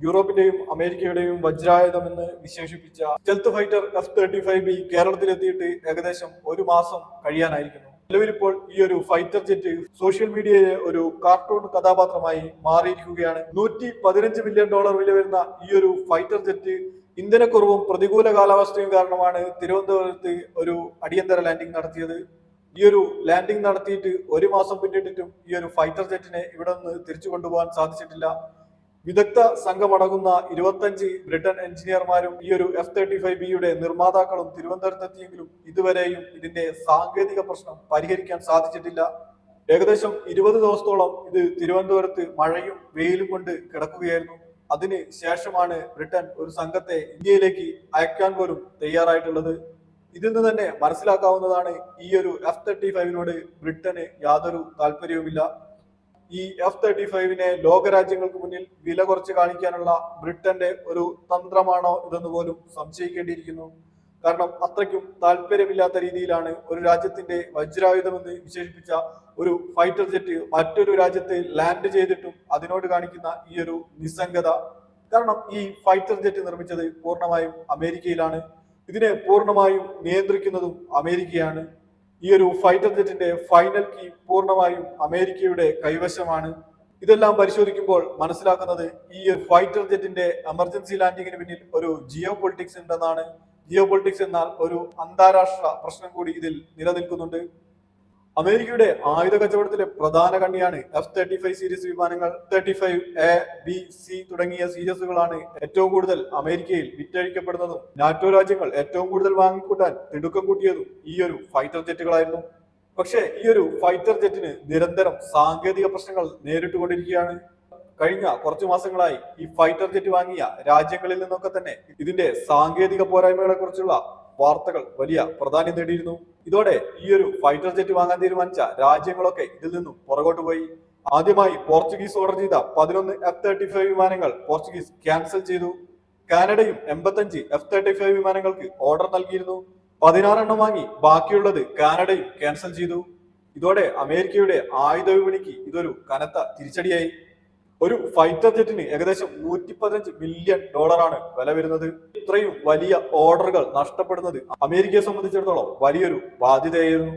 യൂറോപ്പിന്റെയും അമേരിക്കയുടെയും വജ്രായുധം എന്ന് വിശേഷിപ്പിച്ച stealth fighter F thirty five B കേരളത്തിലെത്തിയിട്ട് ഏകദേശം ഒരു മാസം കഴിയാനായിരിക്കുന്നു. നിലവിലിപ്പോൾ ഈ ഒരു ഫൈറ്റർ ജെറ്റ് സോഷ്യൽ മീഡിയയിലെ ഒരു കാർട്ടൂൺ കഥാപാത്രമായി മാറിയിരിക്കുകയാണ്. നൂറ്റി പതിനഞ്ച് മില്യൺ ഡോളർ വില വരുന്ന ഈ ഒരു ഫൈറ്റർ ജെറ്റ് ഇന്ധനക്കുറവും പ്രതികൂല കാലാവസ്ഥയും കാരണമാണ് തിരുവനന്തപുരത്ത് ഒരു അടിയന്തര ലാൻഡിംഗ് നടത്തിയത്. ഈ ഒരു ലാൻഡിംഗ് നടത്തിയിട്ട് ഒരു മാസം പിന്നിട്ടിട്ടും ഈ ഒരു ഫൈറ്റർ ജെറ്റിനെ ഇവിടെ നിന്ന് തിരിച്ചു കൊണ്ടുപോകാൻ സാധിച്ചിട്ടില്ല. വിദഗ്ധ സംഘമടങ്ങുന്ന ഇരുപത്തഞ്ച് ബ്രിട്ടൻ എഞ്ചിനീയർമാരും ഈ ഒരു എഫ് തേർട്ടി ഫൈവ് ബിയുടെ നിർമ്മാതാക്കളും തിരുവനന്തപുരത്തെത്തിയെങ്കിലും ഇതുവരെയും ഇതിന്റെ സാങ്കേതിക പ്രശ്നം പരിഹരിക്കാൻ സാധിച്ചിട്ടില്ല. ഏകദേശം ഇരുപത് ദിവസത്തോളം ഇത് തിരുവനന്തപുരത്ത് മഴയും വെയിലും കൊണ്ട് കിടക്കുകയായിരുന്നു. അതിന് ശേഷമാണ് ബ്രിട്ടൻ ഒരു സംഘത്തെ ഇന്ത്യയിലേക്ക് അയക്കാൻ പോലും തയ്യാറായിട്ടുള്ളത്. ഇതിൽ നിന്ന് തന്നെ മനസ്സിലാക്കാവുന്നതാണ് ഈ ഒരു എഫ് തേർട്ടി ഫൈവിനോട് ബ്രിട്ടന് യാതൊരു താല്പര്യവുമില്ല. ഈ എഫ് തേർട്ടി ഫൈവിനെ ലോകരാജ്യങ്ങൾക്ക് മുന്നിൽ വില കുറച്ച് കാണിക്കാനുള്ള ബ്രിട്ടന്റെ ഒരു തന്ത്രമാണോ ഇതെന്ന് പോലും സംശയിക്കേണ്ടിയിരിക്കുന്നു. കാരണം അത്രയ്ക്കും താല്പര്യമില്ലാത്ത രീതിയിലാണ് ഒരു രാജ്യത്തിന്റെ വജ്രായുധമെന്ന് വിശേഷിപ്പിച്ച ഒരു ഫൈറ്റർ ജെറ്റ് മറ്റൊരു രാജ്യത്ത് ലാൻഡ് ചെയ്തിട്ടും അതിനോട് കാണിക്കുന്ന ഈ ഒരു നിസ്സംഗത. കാരണം ഈ ഫൈറ്റർ ജെറ്റ് നിർമ്മിച്ചത് പൂർണമായും അമേരിക്കയിലാണ്. ഇതിനെ പൂർണമായും നിയന്ത്രിക്കുന്നതും അമേരിക്കയാണ്. ഈ ഒരു ഫൈറ്റർ ജെറ്റിന്റെ ഫൈനൽ കീ പൂർണമായും അമേരിക്കയുടെ കൈവശമാണ്. ഇതെല്ലാം പരിശോധിക്കുമ്പോൾ മനസ്സിലാക്കുന്നത് ഈ ഫൈറ്റർ ജെറ്റിന്റെ എമർജൻസി ലാൻഡിങ്ങിന് പിന്നിൽ ഒരു ജിയോ പൊളിറ്റിക്സ് ഉണ്ടെന്നാണ്. ജിയോ പൊളിറ്റിക്സ് എന്നാൽ ഒരു അന്താരാഷ്ട്ര പ്രശ്നം കൂടി ഇതിൽ നിലനിൽക്കുന്നുണ്ട്. അമേരിക്കയുടെ ആയുധ കച്ചവടത്തിലെ പ്രധാന കണ്ണിയാണ് എഫ് തേർട്ടി ഫൈവ് സീരീസ് വിമാനങ്ങൾ thirty five A B C തുടങ്ങിയ സീരീസുകളാണ് ഏറ്റവും കൂടുതൽ അമേരിക്കയിൽ വിറ്റഴിക്കപ്പെടുന്നതും നാറ്റോ രാജ്യങ്ങൾ ഏറ്റവും കൂടുതൽ വാങ്ങിക്കൂട്ടാൻ തിടുക്കം കൂട്ടിയതും ഈ ഒരു ഫൈറ്റർ ജെറ്റുകളായിരുന്നു പക്ഷേ ഈ ഒരു ഫൈറ്റർ ജെറ്റിന് നിരന്തരം സാങ്കേതിക പ്രശ്നങ്ങൾ നേരിട്ടുകൊണ്ടിരിക്കുകയാണ്. കഴിഞ്ഞ കുറച്ചു മാസങ്ങളായി ഈ ഫൈറ്റർ ജെറ്റ് വാങ്ങിയ രാജ്യങ്ങളിൽ നിന്നൊക്കെ തന്നെ ഇതിന്റെ സാങ്കേതിക പോരായ്മകളെ കുറിച്ചുള്ള വാർത്തകൾ വലിയ പ്രാധാന്യം നേടിയിരുന്നു. ഇതോടെ ഈ ഒരു ഫൈറ്റർ ജെറ്റ് വാങ്ങാൻ തീരുമാനിച്ച രാജ്യങ്ങളൊക്കെ ഇതിൽ നിന്നും പുറകോട്ട് പോയി. ആദ്യമായി പോർച്ചുഗീസ് ഓർഡർ ചെയ്ത പതിനൊന്ന് എഫ് തേർട്ടി ഫൈവ് വിമാനങ്ങൾ പോർച്ചുഗീസ് ക്യാൻസൽ ചെയ്തു. കാനഡയും എൺപത്തഞ്ച് എഫ് തേർട്ടി ഫൈവ് വിമാനങ്ങൾക്ക് ഓർഡർ നൽകിയിരുന്നു. പതിനാറെണ്ണം വാങ്ങി ബാക്കിയുള്ളത് കാനഡയും ക്യാൻസൽ ചെയ്തു. ഇതോടെ അമേരിക്കയുടെ ആയുധ വിപണിക്ക് ഇതൊരു കനത്ത തിരിച്ചടിയായി. ഒരു ഫൈറ്റർ ജെറ്റിന് ഏകദേശം നൂറ്റി പതിനഞ്ച് മില്യൺ ഡോളറാണ് വില വരുന്നത്. ഇത്രയും വലിയ ഓർഡറുകൾ നഷ്ടപ്പെടുന്നത് അമേരിക്കയെ സംബന്ധിച്ചിടത്തോളം വലിയൊരു ബാധ്യതയായിരുന്നു.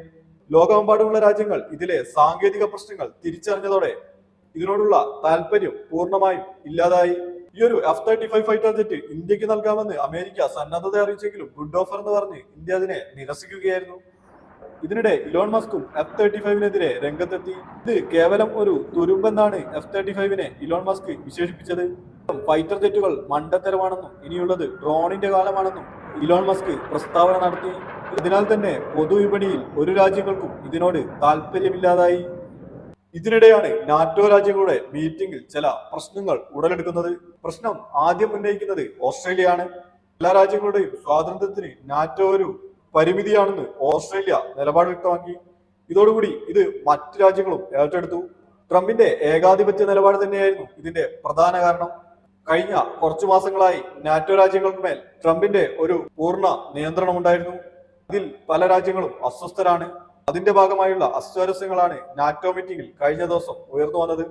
ലോകമെമ്പാടുമുള്ള രാജ്യങ്ങൾ ഇതിലെ സാങ്കേതിക പ്രശ്നങ്ങൾ തിരിച്ചറിഞ്ഞതോടെ ഇതിനോടുള്ള താല്പര്യം പൂർണമായും ഇല്ലാതായി. ഈ ഒരു F thirty five fighter jet ഇന്ത്യയ്ക്ക് നൽകാമെന്ന് അമേരിക്ക സന്നദ്ധത അറിയിച്ചെങ്കിലും ഗുഡ് ഓഫർ എന്ന് പറഞ്ഞ് ഇന്ത്യ അതിനെ നിരസിക്കുകയായിരുന്നു. ഇതിനിടെ ഇലോൺ മസ്കും എഫ് തേർട്ടി ഫൈവിനെതിരെ രംഗത്തെത്തി. ഇത് കേവലം ഒരു തുരുമ്പെന്നാണ് എഫ് തേർട്ടി ഫൈവിനെ ഇലോൺ മസ്ക് വിശേഷിപ്പിച്ചത്. ഫൈറ്റർ ജെറ്റുകൾ മണ്ടത്തരമാണെന്നും ഇനിയുള്ളത് ഡ്രോണിന്റെ കാലമാണെന്നും ഇലോൺ മസ്ക് പ്രസ്താവന നടത്തി. അതിനാൽ തന്നെ പൊതുവിപണിയിൽ ഒരു രാജ്യങ്ങൾക്കും ഇതിനോട് താല്പര്യമില്ലാതായി ഇതിനിടെയാണ് നാറ്റോ രാജ്യങ്ങളുടെ മീറ്റിംഗിൽ ചില പ്രശ്നങ്ങൾ ഉടലെടുക്കുന്നത്. പ്രശ്നം ആദ്യം ഉന്നയിക്കുന്നത് ഓസ്ട്രേലിയയാണ്. എല്ലാ രാജ്യങ്ങളുടെയും സ്വാതന്ത്ര്യത്തിന് നാറ്റോ ഒരു പരിമിതിയാണെന്ന് ഓസ്ട്രേലിയ നിലപാട് വ്യക്തമാക്കി. ഇതോടുകൂടി ഇത് മറ്റു രാജ്യങ്ങളും ഏറ്റെടുത്തു. ട്രംപിന്റെ ഏകാധിപത്യ നിലപാട് തന്നെയായിരുന്നു ഇതിന്റെ പ്രധാന കാരണം. കഴിഞ്ഞ കുറച്ചു മാസങ്ങളായി നാറ്റോ രാജ്യങ്ങൾക്ക് മേൽ ട്രംപിന്റെ ഒരു പൂർണ നിയന്ത്രണം ഉണ്ടായിരുന്നു. അതിൽ പല രാജ്യങ്ങളും അസ്വസ്ഥരാണ്. അതിന്റെ ഭാഗമായുള്ള അസ്വാരസ്യങ്ങളാണ് നാറ്റോ മീറ്റിംഗിൽ കഴിഞ്ഞ ദിവസം ഉയർന്നു വന്നത്.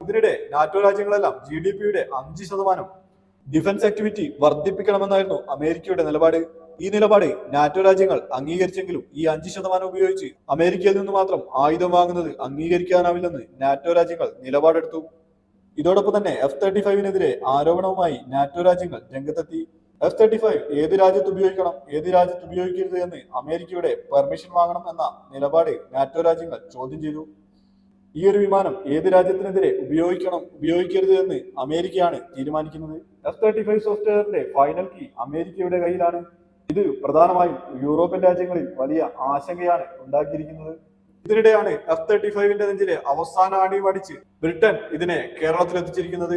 ഇതിനിടെ നാറ്റോ രാജ്യങ്ങളെല്ലാം ജി ഡി പിയുടെ അഞ്ച് ശതമാനം ഡിഫൻസ് ആക്ടിവിറ്റി വർദ്ധിപ്പിക്കണമെന്നായിരുന്നു അമേരിക്കയുടെ നിലപാട്. ഈ നിലപാട് നാറ്റോ രാജ്യങ്ങൾ അംഗീകരിച്ചെങ്കിലും ഈ അഞ്ച് ശതമാനം ഉപയോഗിച്ച് അമേരിക്കയിൽ നിന്ന് മാത്രം ആയുധം വാങ്ങുന്നത് അംഗീകരിക്കാനാവില്ലെന്ന് നാറ്റോ രാജ്യങ്ങൾ നിലപാടെടുത്തു. ഇതോടൊപ്പം തന്നെ എഫ് തേർട്ടി ഫൈവിനെതിരെ ആരോപണവുമായി നാറ്റോ രാജ്യങ്ങൾ രംഗത്തെത്തി. എഫ് തേർട്ടി ഫൈവ് ഏത് രാജ്യത്ത് ഉപയോഗിക്കണം ഏത് രാജ്യത്ത് ഉപയോഗിക്കരുത് എന്ന് അമേരിക്കയുടെ പെർമിഷൻ വാങ്ങണം എന്ന നിലപാട് നാറ്റോ രാജ്യങ്ങൾ ചോദ്യം ചെയ്തു. ഈ ഒരു വിമാനം ഏത് രാജ്യത്തിനെതിരെ ഉപയോഗിക്കണം ഉപയോഗിക്കരുത് എന്ന് അമേരിക്കയാണ് തീരുമാനിക്കുന്നത്. എഫ് തേർട്ടി ഫൈവ് സോഫ്റ്റ്വെയറിന്റെ ഫൈനൽ കീ അമേരിക്കയുടെ കയ്യിലാണ്. ഇത് പ്രധാനമായും യൂറോപ്യൻ രാജ്യങ്ങളിൽ വലിയ ആശങ്കയാണ് ഉണ്ടാക്കിയിരിക്കുന്നത്. ഇതിനിടെയാണ് എഫ് തേർട്ടി ഫൈവിന്റെ നെഞ്ചിലെ അവസാന ആണിയും അടിച്ച് ബ്രിട്ടൻ ഇതിനെ കേരളത്തിൽ എത്തിച്ചിരിക്കുന്നത്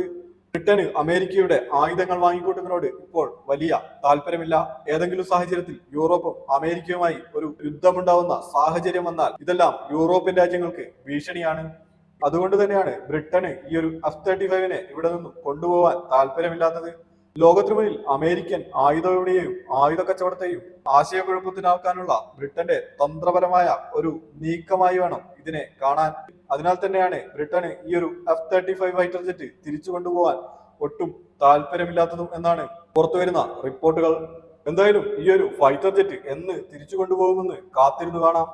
ബ്രിട്ടന് അമേരിക്കയുടെ ആയുധങ്ങൾ വാങ്ങിക്കൂട്ടുന്നതിനോട് ഇപ്പോൾ വലിയ താല്പര്യമില്ല. ഏതെങ്കിലും സാഹചര്യത്തിൽ യൂറോപ്പും അമേരിക്കയുമായി ഒരു യുദ്ധമുണ്ടാവുന്ന സാഹചര്യം വന്നാൽ ഇതെല്ലാം യൂറോപ്യൻ രാജ്യങ്ങൾക്ക് ഭീഷണിയാണ്. അതുകൊണ്ട് തന്നെയാണ് ബ്രിട്ടന് ഈ ഒരു എഫ് തേർട്ടി ഫൈവിനെ ഇവിടെ നിന്നും കൊണ്ടുപോകാൻ താല്പര്യമില്ലാത്തത്. ലോകത്തിനു മുന്നിൽ അമേരിക്കൻ ആയുധ വിപണിയെയും ആയുധ കച്ചവടത്തെയും ആശയക്കുഴപ്പത്തിനാക്കാനുള്ള ബ്രിട്ടന്റെ തന്ത്രപരമായ ഒരു നീക്കമായി വേണം ഇതിനെ കാണാൻ. അതിനാൽ തന്നെയാണ് ബ്രിട്ടന് ഈ ഒരു F thirty five fighter jet തിരിച്ചു കൊണ്ടുപോകാൻ ഒട്ടും താല്പര്യമില്ലാത്തതും എന്നാണ് പുറത്തുവരുന്ന റിപ്പോർട്ടുകൾ. എന്തായാലും ഈ ഒരു ഫൈറ്റർ ജെറ്റ് എന്ന് തിരിച്ചു കൊണ്ടുപോകുമെന്ന് കാത്തിരുന്നു കാണാം.